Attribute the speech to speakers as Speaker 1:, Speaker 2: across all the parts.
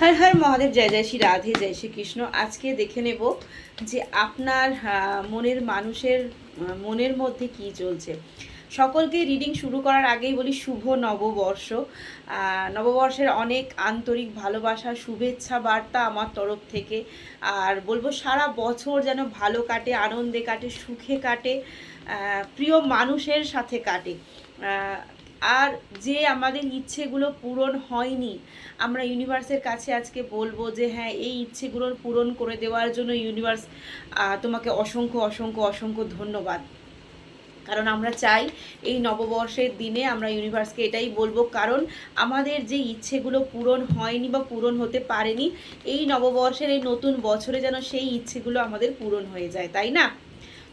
Speaker 1: হর হর মহাদেব, জয় জয় শ্রী রাধে, জয় শ্রী কৃষ্ণ। আজকে দেখে নেব যে আপনার মনের মানুষের মনের মধ্যে কি চলছে। সকলকে রিডিং শুরু করার আগেই বলি, শুভ নববর্ষ। নববর্ষের অনেক আন্তরিক ভালোবাসা, শুভেচ্ছা, বার্তা আমার তরফ থেকে। আর বলব, সারা বছর যেন ভালো কাটে, আনন্দে কাটে, সুখে কাটে প্রিয় মানুষের সাথে কাটে। আর যে আমাদের ইচ্ছেগুলো পূরণ হয়নি, আমরা ইউনিভার্সের কাছে আজকে বলব যে হ্যাঁ এই ইচ্ছেগুলোর পূরণ করে দেওয়ার জন্য ইউনিভার্স তোমাকে অসংখ্য অসংখ্য অসংখ্য ধন্যবাদ। কারণ আমরা চাই এই নববর্ষের দিনে আমরা ইউনিভার্সকে এটাই বলব, কারণ আমাদের যে ইচ্ছেগুলো পূরণ হয়নি বা পূরণ হতে পারেনি, এই নববর্ষের এই নতুন বছরে যেন সেই ইচ্ছেগুলো আমাদের পূরণ হয়ে যায়, তাই না?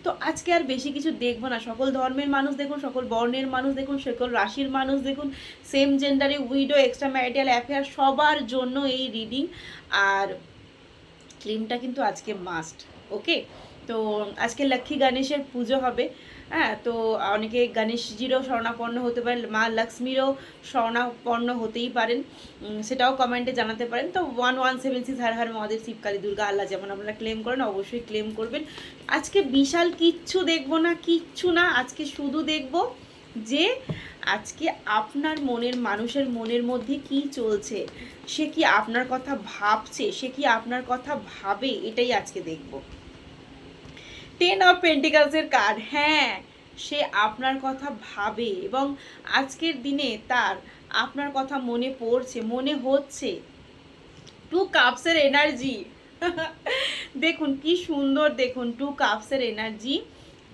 Speaker 1: তো আজকে আর বেশি কিছু দেখব না। সকল ধর্মের মানুষ দেখুন, সকল বর্ণের মানুষ দেখুন, সকল রাশির মানুষ দেখুন সেম জেন্ডারে উইডো এক্সট্রা ম্যারিটাল অ্যাফেয়ার সবার জন্য এই রিডিং আর ক্লিমটা কিন্তু আজকে মাস্ট ওকে তো আজকে লক্ষ্মী গণেশের পুজো হবে। হ্যাঁ তো অনেকে গণেশজিরও শরণাপন্ন হতে পারেন, মা লক্ষ্মীরও শরণাপন্ন হতেই পারেন। সেটাও কমেন্টে জানাতে পারেন। তো one one seven six Har Har Mahadev, Shivkali, Durga, Allah যেমন আপনারা ক্লেম করেন, অবশ্যই ক্লেম করবেন। আজকে বিশাল কিচ্ছু দেখব না, কিচ্ছু না, আজকে শুধু দেখব যে আজকে আপনার মনের মানুষের মনের মধ্যে কি চলছে, সে কি আপনার কথা ভাবছে, সে কি আপনার কথা ভাবে, এটাই আজকে দেখব। টেন অফ পেন্টিকালসের কার্ড হ্যাঁ সে আপনার কথা ভাবে এবং আজকের দিনে তার আপনার কথা মনে পড়ছে, মনে হচ্ছে। টু কাপসের এনার্জি দেখুন, কি সুন্দর, দেখুন টু কাপসের এনার্জি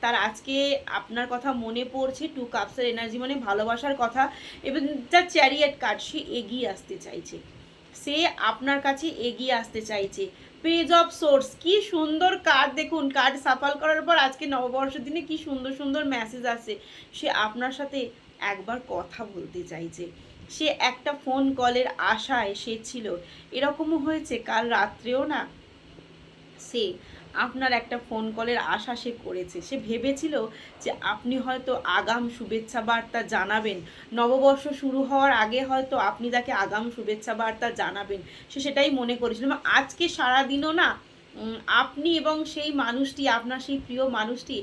Speaker 1: তার আজকে আপনার কথা মনে পড়ছে টু কাপসের এনার্জি মানে ভালোবাসার কথা। এবং যা চ্যারিয়েট কার্ড সে এগিয়ে আসতে চাইছে। সে আপনার কাছে এগিয়ে আসতে চাইছে। পেজ অফ সোর্স কি সুন্দর কার্ড দেখুন কার্ড সাফাল করার পর আজকে নববর্ষের দিনে কি সুন্দর সুন্দর মেসেজ আছে সে আপনার সাথে একবার কথা বলতে চাইছে। সে একটা ফোন কলের আশায় সে ছিল। এরকমও হয়েছে, কাল রাত্রেও না সে আপনার একটা ফোন কলের আশা সে করেছে। সে ভেবেছিল যে আপনি হয়তো আগাম শুভেচ্ছা বার্তা জানাবেন। নববর্ষ শুরু হওয়ার আগে হয়তো আপনি তাকে আগাম শুভেচ্ছা বার্তা জানাবেন। সে সেটাই মনে করেছিল। আজকে সারাদিনও না আপনি এবং সেই মানুষটি, আপনার সেই প্রিয় মানুষটি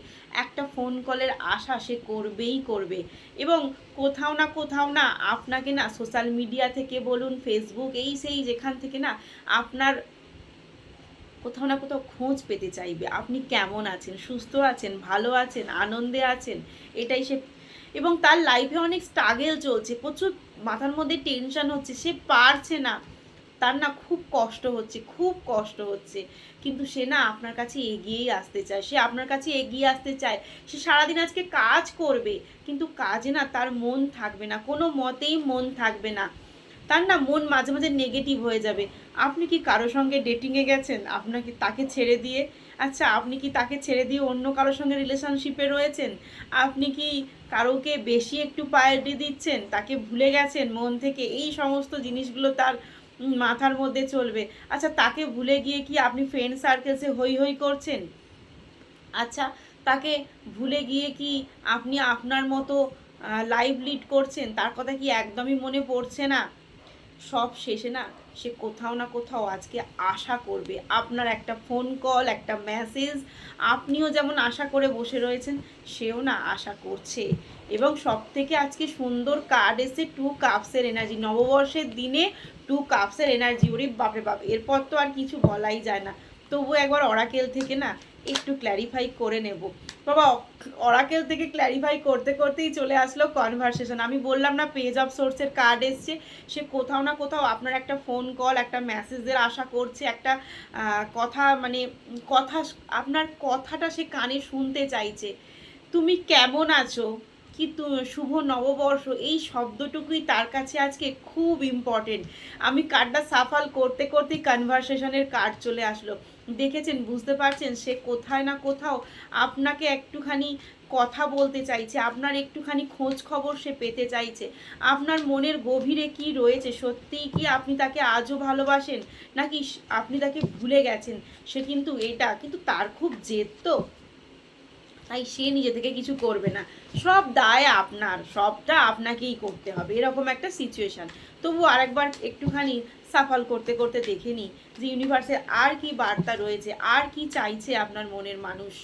Speaker 1: একটা ফোন কলের আশা সে করবেই করবে। এবং কোথাও না কোথাও না আপনাকে না সোশ্যাল মিডিয়া থেকে বলুন ফেসবুক এই সেই যেখান থেকে না আপনার কোথাও না কোথাও খোঁজ পেতে চাইবে। আপনি কেমন আছেন? সুস্থ আছেন? ভালো আছেন? আনন্দে আছেন? এটাই সে এবং তার লাইফে অনেক স্ট্রাগেল চলছে। প্রচুর মাথার মধ্যে টেনশন হচ্ছে। সে পারছে না। তার না খুব কষ্ট হচ্ছে, খুব কষ্ট হচ্ছে। কিন্তু সে না আপনার কাছে এগিয়েই আসতে চায়। সে আপনার কাছে এগিয়ে আসতে চায়। সে সারাদিন আজকে কাজ করবে। কিন্তু কাজে না তার মন থাকবে না। কোনো মতেই মন থাকবে না। তার না মন মাঝে মাঝে নেগেটিভ হয়ে যাবে। আপনি কি কারোর সঙ্গে ডেটিংয়ে গেছেন? আপনাকে তাকে ছেড়ে দিয়ে? আচ্ছা আপনি কি তাকে ছেড়ে দিয়ে অন্য কারোর সঙ্গে রিলেশনশিপে রয়েছেন? আপনি কি কারোকে বেশি একটু প্রায়োরিটি দিচ্ছেন? তাকে ভুলে গেছেন? মন থেকে এই সমস্ত জিনিসগুলো তার মাথার মধ্যে চলবে। আচ্ছা তাকে ভুলে গিয়ে কি আপনি ফ্রেন্ড সার্কেলসে হই হই করছেন? আচ্ছা তাকে ভুলে গিয়ে কি আপনি আপনার মতো লাইভ লিড করছেন? তার কথা কি একদমই মনে পড়ছে না? সব শেষে না সে কোথাও না কোথাও আজকে আশা করবে। আপনার একটা ফোন কল একটা মেসেজ আপনিও যেমন আশা করে বসে রয়েছেন, সেও না আশা করছে। এবং সব থেকে আজকে সুন্দর কার্ড এসে টু কাপসের এনার্জি নববর্ষের দিনে টু কাপসের এনার্জি ওরে বাপে বাপ! এরপর তো আর কিছু বলাই যায় না। তবু একবার অরাকেল থেকে না একটু ক্ল্যারিফাই করে নেব। বাবা অরাকেল থেকে ক্ল্যারিফাই করতে করতেই চলে আসলো কনভারসেশন আমি বললাম না পেজ অফ সোর্সের কার্ড এসছে। সে কোথাও না কোথাও আপনার একটা ফোন কল একটা মেসেজের আশা করছে, একটা কথা মানে কথা, আপনার কথাটা সে কানে শুনতে চাইছে। তুমি কেমন আছো? কি শুভ নববর্ষ? এই শব্দটুকুই তার কাছে আজকে খুব ইম্পর্টেন্ট আমি কার্ডটা সাফাল করতে করতেই কনভারসেশনের কার্ড চলে আসলো। দেখেছেন, বুঝতে পারছেন, সে কোথায় না কোথাও আপনাকে একটুখানি কথা বলতে চাইছে, আপনার একটুখানি খোঁজ খবর সে পেতে চাইছে। আপনার মনের গভীরে কি রয়েছে? সত্যিই কি আপনি তাকে আজও ভালোবাসেন? নাকি আপনি তাকে ভুলে গেছেন? সে কিন্তু এটা, কিন্তু তার খুব জেদ তো। তাই সে নিজে থেকে কিছু করবে না। সব দায় আপনার, সবটা আপনাকেই করতে হবে, এরকম একটা সিচুয়েশান তবু আরেকবার একটুখানি সাফল করতে করতে দেখে নিই যে ইউনিভার্সে আর কি বার্তা রয়েছে, আর কি চাইছে আপনার মনের মানুষ।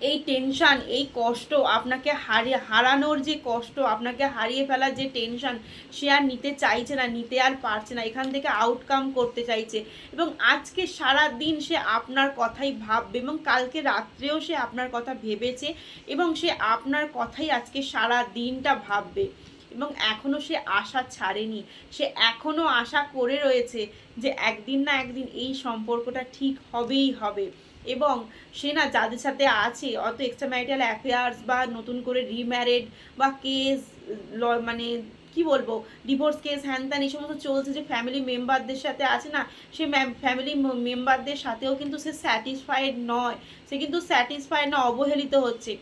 Speaker 1: এই টেনশন এই কষ্ট, আপনাকে হারিয়ে হারানোর যে কষ্ট, আপনাকে হারিয়ে ফেলার যে টেনশন সে আর নিতে চাইছে না, নিতে আর পারছে না। এখান থেকে আউটকাম করতে চাইছে। এবং আজকে সারা দিন সে আপনার কথাই ভাববে এবং কালকে রাত্রেও সে আপনার কথা ভেবেছে এবং সে আপনার কথাই আজকে সারা দিনটা ভাববে। এবং এখনও সে আশা ছাড়েনি। সে এখনও আশা করে রয়েছে যে একদিন না একদিন এই সম্পর্কটা ঠিক হবেই হবে। এবং সে না যাদের সাথে আছে, অত এক্সট্রা ম্যারিটাল অ্যাফেয়ার্স বা নতুন করে রিম্যারেড বা কেস মানে কি বলব ডিভোর্স কেস হ্যান ত্যান এই সমস্ত চলছে, যে ফ্যামিলি মেম্বারদের সাথে আছে না, সে ফ্যামিলি মেম্বারদের সাথেও কিন্তু সে স্যাটিসফাইড নয়। সে কিন্তু স্যাটিসফাইড না, অবহেলিত হচ্ছে।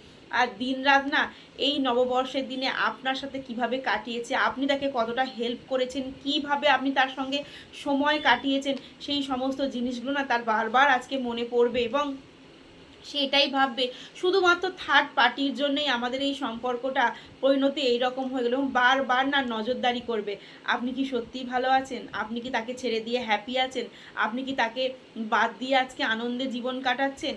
Speaker 1: আর দিন রাত না, এই নববর্ষের দিনে আপনার সাথে কীভাবে কাটিয়েছে, আপনি তাকে কতটা হেল্প করেছেন, কীভাবে আপনি তার সঙ্গে সময় কাটিয়েছেন, সেই সমস্ত জিনিসগুলো না তার বারবার আজকে মনে পড়বে এবং সে এটাই ভাববে। শুধুমাত্র থার্ড পার্টির জন্যই আমাদের এই সম্পর্কটা পরিণতি এইরকম হয়ে গেল এবং বারবার না নজরদারি করবে। আপনি কি সত্যিই ভালো আছেন? আপনি কি তাকে ছেড়ে দিয়ে হ্যাপি আছেন? আপনি কি তাকে বাদ দিয়ে আজকে আনন্দে জীবন কাটাচ্ছেন?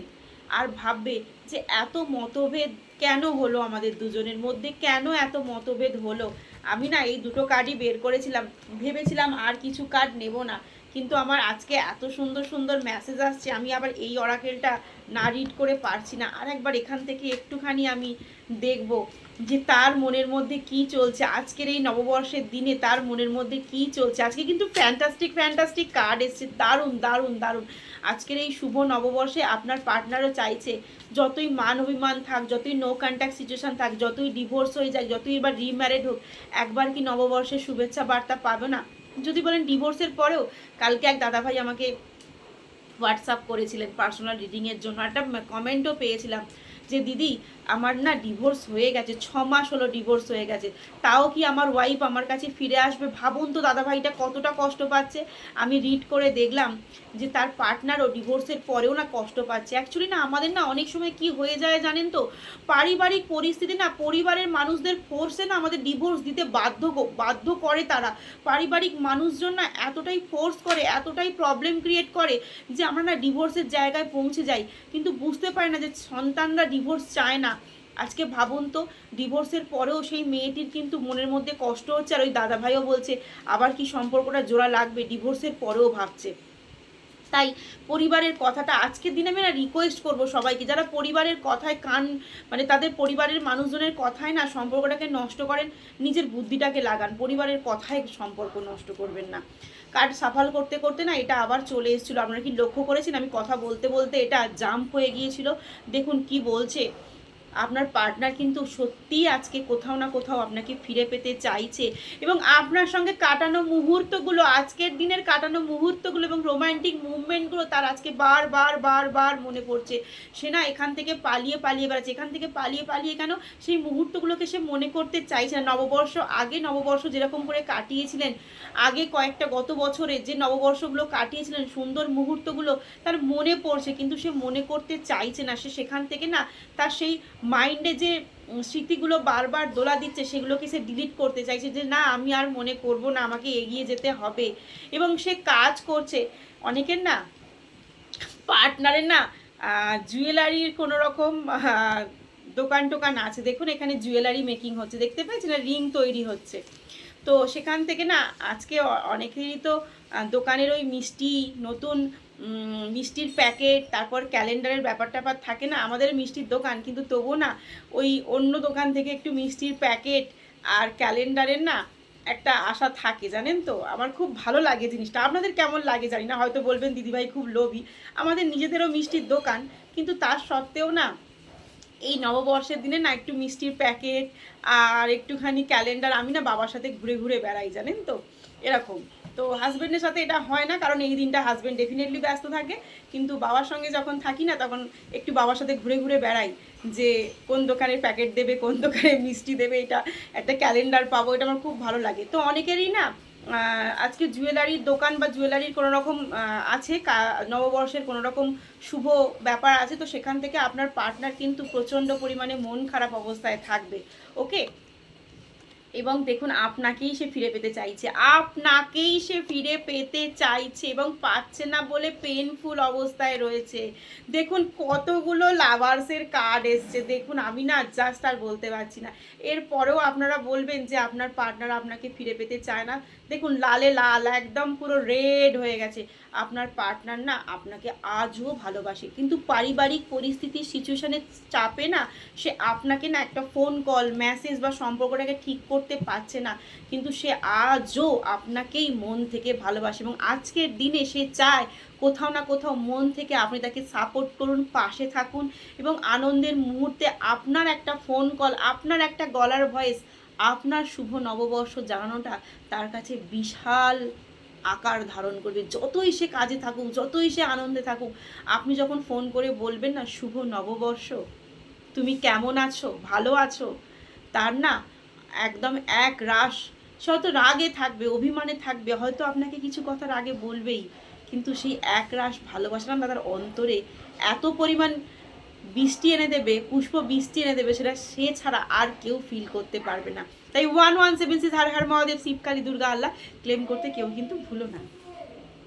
Speaker 1: আর ভাববে যে এত মতভেদ কেন হলো আমাদের দুজনের মধ্যে? কেন এত মতভেদ হলো? আমি না এই দুটো কার্ডই বের করেছিলাম। ভেবেছিলাম আর কিছু কার্ড নেব না। কিন্তু আমার আজকে এত সুন্দর সুন্দর মেসেজ আসছে, আমি আবার এই অরাকেলটা না রিড করে পারছি না। আর একবার এখান থেকে একটুখানি আমি দেখব। যে তার মনের মধ্যে কি চলছে? আজকের এই নববর্ষের দিনে তার মনের মধ্যে কি চলছে? আজকে কিন্তু ফ্যান্টাস্টিক ফ্যান্টাস্টিক কার্ড এসছে। দারুণ দারুণ দারুণ। আজকের এই শুভ নববর্ষে আপনার পার্টনারও চাইছে, যতই মান অভিমান থাক, যতই নো কন্ট্যাক্ট সিচুয়েশন থাক, যতই ডিভোর্স হয়ে যায় যতই এবার রিম্যারেড হোক, একবার কি নববর্ষের শুভেচ্ছা বার্তা পাবে না? যদি বলেন ডিভোর্সের পরেও, কালকে এক দাদাভাই আমাকে হোয়াটসঅ্যাপ করেছিলেন পার্সোনাল রিডিংয়ের জন্য। একটা কমেন্টও পেয়েছিলাম। যে দিদি, আমার না ডিভোর্স হয়ে গেছে, ছ মাস হলো ডিভোর্স হয়ে গেছে। তাও কি আমার ওয়াইফ আমার কাছে ফিরে আসবে? ভাবুন তো দাদাভাইটা কতটা কষ্ট পাচ্ছে। আমি রিড করে দেখলাম যে তার পার্টনারও ডিভোর্সের পরেও না কষ্ট পাচ্ছে। অ্যাকচুয়ালি না, আমাদের না অনেক সময় কি হয়ে যায় জানেন তো? পারিবারিক পরিস্থিতি না, পরিবারের মানুষদের ফোর্সে না আমাদের ডিভোর্স দিতে বাধ্য বাধ্য করে তারা। পারিবারিক মানুষজন না এতটাই ফোর্স করে, এতটাই প্রবলেম ক্রিয়েট করে যে আমরা না ডিভোর্সের জায়গায় পৌঁছে যাই। কিন্তু বুঝতে পারি না যে সন্তানরা ডিভোর্স চায় না। আজকে ভাবুন তো ডিভোর্সের পরেও সেই মেয়েটির কিন্তু মনের মধ্যে কষ্ট হচ্ছে আর ওই দাদাভাইও বলছে, আবার কি সম্পর্কটা জোড়া লাগবে? ডিভোর্সের পরেও ভাবছে। তাই পরিবারের কথাটা আজকের দিনে আমি না রিকোয়েস্ট করব সবাইকে। যারা পরিবারের কথায় কান মানে তাদের পরিবারের মানুষজনের কথায় না সম্পর্কটাকে নষ্ট করেন, নিজের বুদ্ধিটাকে লাগান। পরিবারের কথায় সম্পর্ক নষ্ট করবেন না। কার্ড সাফাল করতে করতে না এটা আবার চলে এসেছিল। আপনারা কি লক্ষ্য করেছেন? আমি কথা বলতে বলতে এটা জাম্প হয়ে গিয়েছিল। দেখুন কি বলছে। আপনার পার্টনার কিন্তু সত্যিই আজকে কোথাও না কোথাও আপনাকে ফিরে পেতে চাইছে এবং আপনার সঙ্গে কাটানো মুহূর্তগুলো, আজকের দিনের কাটানো মুহূর্তগুলো এবং রোমান্টিক মুভমেন্টগুলো তার আজকে বার বার বার বার মনে পড়ছে। সে না এখান থেকে পালিয়ে পালিয়ে বেড়াচ্ছে। এখান থেকে পালিয়ে পালিয়ে কেন সেই মুহূর্তগুলোকে সে মনে করতে চাইছে না। নববর্ষ আগে নববর্ষ যেরকম করে কাটিয়েছিলেন, আগে কয়েকটা গত বছরে যে নববর্ষগুলো কাটিয়েছিলেন, সুন্দর মুহূর্তগুলো তার মনে পড়ছে, কিন্তু সে মনে করতে চাইছে না। সে সেখান থেকে না তার সেই মাইন্ডে যে স্মৃতিগুলো বারবার দোলা দিচ্ছে, সেগুলোকে সে ডিলিট করতে চাইছে যে, না, আমি আর মনে করব না, আমাকে এগিয়ে যেতে হবে। এবং সে কাজ করছে। অনেকের না পার্টনারের না জুয়েলারির কোনো রকম দোকান টোকান আছে। দেখুন, এখানে জুয়েলারি মেকিং হচ্ছে। দেখতে পাচ্ছেন রিং তৈরি হচ্ছে। তো সেখান থেকে না, আজকে অনেকেরই তো দোকানের ওই মিষ্টি, নতুন মিষ্টির প্যাকেট, তারপর ক্যালেন্ডারের ব্যাপার ট্যাপার থাকে না, আমাদের মিষ্টির দোকান, কিন্তু তবুও না, ওই অন্য দোকান থেকে একটু মিষ্টির প্যাকেট আর ক্যালেন্ডারের না একটা আশা থাকে, জানেন তো? আমার খুব ভালো লাগে জিনিসটা। আপনাদের কেমন লাগে জানি না, হয়তো বলবেন, দিদিভাই খুব লোভী। আমাদের নিজেদেরও মিষ্টির দোকান, কিন্তু তার সত্ত্বেও না, এই নববর্ষের দিনে না একটু মিষ্টির প্যাকেট আর একটুখানি ক্যালেন্ডার, আমি না বাবার সাথে ঘুরে ঘুরে বেড়াই, জানেন তো? এরকম। তো হাজব্যান্ডের সাথে এটা হয় না, কারণ এই দিনটা হাজব্যান্ড ডেফিনেটলি ব্যস্ত থাকে। কিন্তু বাবার সঙ্গে যখন থাকি না, তখন একটু বাবার সাথে ঘুরে ঘুরে বেড়াই। যে কোন দোকানের প্যাকেট দেবে, কোন দোকানে মিষ্টি দেবে, এটা একটা ক্যালেন্ডার পাবো, এটা আমার খুব ভালো লাগে। তো অনেকেরই না আজকে জুয়েলারির দোকান বা জুয়েলারির কোনো রকম আছে নববর্ষের কোনো রকম শুভ ব্যাপার আছে, তো সেখান থেকে আপনার পার্টনার কিন্তু প্রচণ্ড পরিমাণে মন খারাপ অবস্থায় থাকবে। ওকে এবং দেখুন আপনাকেই সে ফিরে পেতে চাইছে। আপনাকেই সে ফিরে পেতে চাইছে এবং পাচ্ছে না বলে পেনফুল অবস্থায় রয়েছে। দেখুন কতগুলো লাভার্সের কার্ড এসছে। দেখুন আমি না জাস্ট আর বলতে পারছি না। এরপরেও আপনারা বলবেন যে আপনার পার্টনার আপনাকে ফিরে পেতে চায় না। দেখুন লালে লাল, একদম পুরো রেড হয়ে গেছে। আপনার পার্টনার না আপনাকে আজও ভালোবাসে। কিন্তু পারিবারিক পরিস্থিতির সিচুয়েশানের চাপে না সে আপনাকে না একটা ফোন কল মেসেজ বা সম্পর্কটাকে ঠিক করতে পারছে না। কিন্তু সে আজও আপনাকেই মন থেকে ভালোবাসে এবং আজকের দিনে সে চায় কোথাও না কোথাও মন থেকে আপনি তাকে সাপোর্ট করুন, পাশে থাকুন এবং আনন্দের মুহূর্তে আপনার একটা ফোন কল আপনার একটা গলার ভয়েস আপনার শুভ নববর্ষ জানানোটা তার কাছে বিশাল আকার ধারণ করবে। যতই সে কাজে থাকুক, যতই সে আনন্দে থাকুক, আপনি যখন ফোন করে বলবেন না, শুভ নববর্ষ, তুমি কেমন আছো? ভালো আছো? তার না একদম এক রাস সে হয়তো রাগে থাকবে, অভিমানে থাকবে, হয়তো আপনাকে কিছু কথা রাগে বলবেই, কিন্তু সেই এক রাস ভালোবাসা না তার অন্তরে এত পরিমাণ বৃষ্টি এনে দেবে, পুষ্প বৃষ্টি এনে দেবে, সেটা সে ছাড়া আর কেউ ফিল করতে পারবে না। তাই one one seven six Har Har Mahadev, Shivkali, Durga, Allah claim করতে কেউ কিন্তু ভুলো না।